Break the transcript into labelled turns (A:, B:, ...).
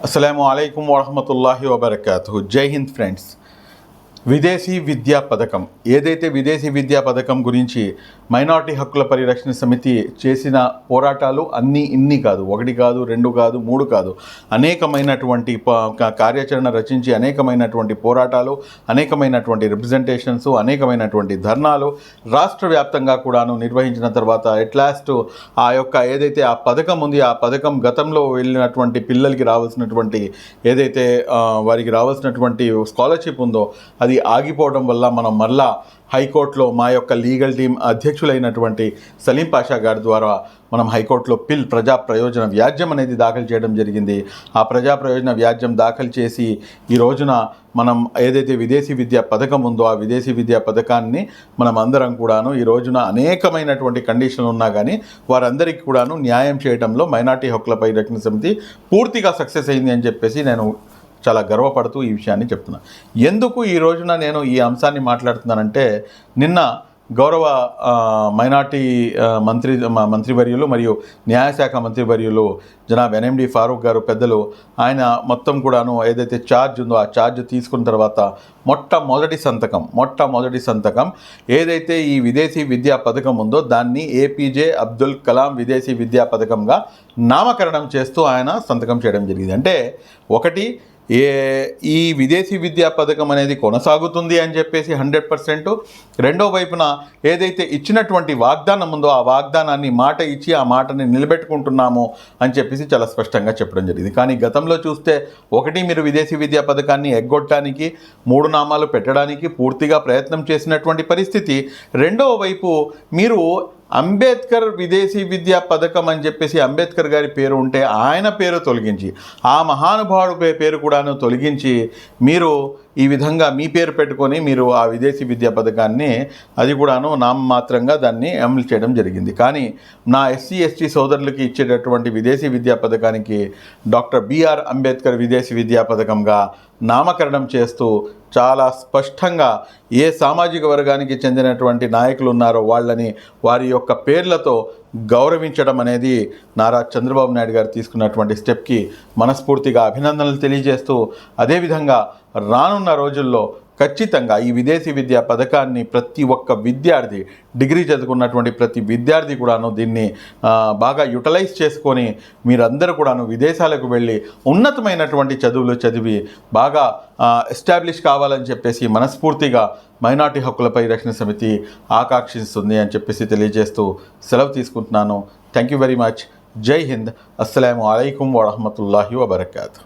A: అస్సలం అయికం వరహమతుల్లాహి వబర్కాతు జై హింద్ ఫ్రెండ్స్ విదేశీ విద్యా పథకం. ఏదైతే విదేశీ విద్యా పథకం గురించి మైనార్టీ హక్కుల పరిరక్షణ సమితి చేసిన పోరాటాలు అన్నీ ఇన్ని కాదు. ఒకటి కాదు రెండు కాదు మూడు కాదు. అనేకమైనటువంటి ప- కార్యాచరణ రచించి అనేకమైనటువంటి పోరాటాలు అనేకమైనటువంటి రిప్రజెంటేషన్స్ అనేకమైనటువంటి ధర్నాలు రాష్ట్ర వ్యాప్తంగా కూడాను నిర్వహించిన తర్వాత ఎట్ లాస్ట్ ఆ యొక్క ఏదైతే ఆ పథకం ఉంది ఆ పథకం గతంలో వెళ్ళినటువంటి పిల్లలకి రావాల్సినటువంటి ఏదైతే వారికి రావాల్సినటువంటి స్కాలర్షిప్ ఉందో అది ఆగిపోవడం వల్ల మనం మళ్ళా హైకోర్టులో మా యొక్క లీగల్ టీం అధ్యక్షులైనటువంటి సలీం పాషా గారి ద్వారా మనం హైకోర్టులో పిల్ ప్రజా ప్రయోజన వ్యాజ్యం అనేది దాఖలు చేయడం జరిగింది. ఆ ప్రజా ప్రయోజన వ్యాజ్యం దాఖలు చేసి ఈ రోజున మనం ఏదైతే విదేశీ విద్యా పథకం ఉందో ఆ విదేశీ విద్యా పథకాన్ని మనం అందరం కూడాను ఈ రోజున అనేకమైనటువంటి కండిషన్లు ఉన్నా కానీ వారందరికీ కూడాను న్యాయం చేయడంలో మైనార్టీ హక్కులపై రక్షణ సమితి పూర్తిగా సక్సెస్ అయింది అని చెప్పేసి నేను చాలా గర్వపడుతూ ఈ విషయాన్ని చెప్తున్నా. ఎందుకు ఈ రోజున నేను ఈ అంశాన్ని మాట్లాడుతున్నానంటే నిన్న గౌరవ మైనార్టీ మంత్రి మంత్రివర్యులు మరియు న్యాయశాఖ మంత్రివర్యులు జనాబ్ ఎన్ఎండి ఫారూక్ గారు పెద్దలు ఆయన మొత్తం కూడాను ఏదైతే ఛార్జ్ ఉందో ఆ ఛార్జ్ తీసుకున్న తర్వాత మొట్టమొదటి సంతకం మొట్టమొదటి సంతకం ఏదైతే ఈ విదేశీ విద్యా పథకం ఉందో దాన్ని ఏపీజే అబ్దుల్ కలాం విదేశీ విద్యా పథకంగా నామకరణం చేస్తూ ఆయన సంతకం చేయడం జరిగింది. అంటే ఒకటి ఏ ఈ విదేశీ విద్యా పథకం అనేది కొనసాగుతుంది అని చెప్పేసి హండ్రెడ్ పర్సెంట్. రెండో వైపున ఏదైతే ఇచ్చినటువంటి వాగ్దానం ఉందో ఆ వాగ్దానాన్ని మాట ఇచ్చి ఆ మాటని నిలబెట్టుకుంటున్నాము అని చెప్పేసి చాలా స్పష్టంగా చెప్పడం జరిగింది. కానీ గతంలో చూస్తే ఒకటి మీరు విదేశీ విద్యా పథకాన్ని ఎగ్గొట్టడానికి మూడు నామాలు పెట్టడానికి పూర్తిగా ప్రయత్నం చేసినటువంటి పరిస్థితి. రెండవ వైపు మీరు అంబేద్కర్ విదేశీ విద్యా పథకం అని చెప్పేసి అంబేద్కర్ గారి పేరు ఉంటే ఆయన పేరు తొలగించి ఆ మహానుభావుడు పేరు కూడాను తొలగించి మీరు ఈ విధంగా మీ పేరు పెట్టుకొని మీరు ఆ విదేశీ విద్యా పథకాన్ని అది కూడాను నామమాత్రంగా దాన్ని అమలు చేయడం జరిగింది. కానీ నా ఎస్సీ ఎస్టీ సోదరులకి ఇచ్చేటటువంటి విదేశీ విద్యా పథకానికి డాక్టర్ బిఆర్ అంబేద్కర్ విదేశీ విద్యా పథకంగా నామకరణం చేస్తూ చాలా స్పష్టంగా ఏ సామాజిక వర్గానికి చెందినటువంటి నాయకులు ఉన్నారో వాళ్ళని వారి యొక్క పేర్లతో గౌరవించడం అనేది నారా చంద్రబాబు నాయుడు గారు తీసుకున్నటువంటి స్టెప్కి మనస్ఫూర్తిగా అభినందనలు తెలియజేస్తూ అదేవిధంగా రానున్న రోజుల్లో ఖచ్చితంగా ఈ విదేశీ విద్యా పథకాన్ని ప్రతి ఒక్క విద్యార్థి డిగ్రీ చదువుకున్నటువంటి ప్రతి విద్యార్థి కూడాను దీన్ని బాగా యూటిలైజ్ చేసుకొని మీరందరూ కూడాను విదేశాలకు వెళ్ళి ఉన్నతమైనటువంటి చదువులు చదివి బాగా ఎస్టాబ్లిష్ కావాలని చెప్పేసి మనస్ఫూర్తిగా మైనార్టీ హక్కులపై రక్షణ సమితి ఆకాంక్షిస్తుంది అని చెప్పేసి తెలియజేస్తూ సెలవు తీసుకుంటున్నాను. Thank you very much. జై హింద్. అస్సలం అయికం వరహమతుల్లాహి వబర్కాతు.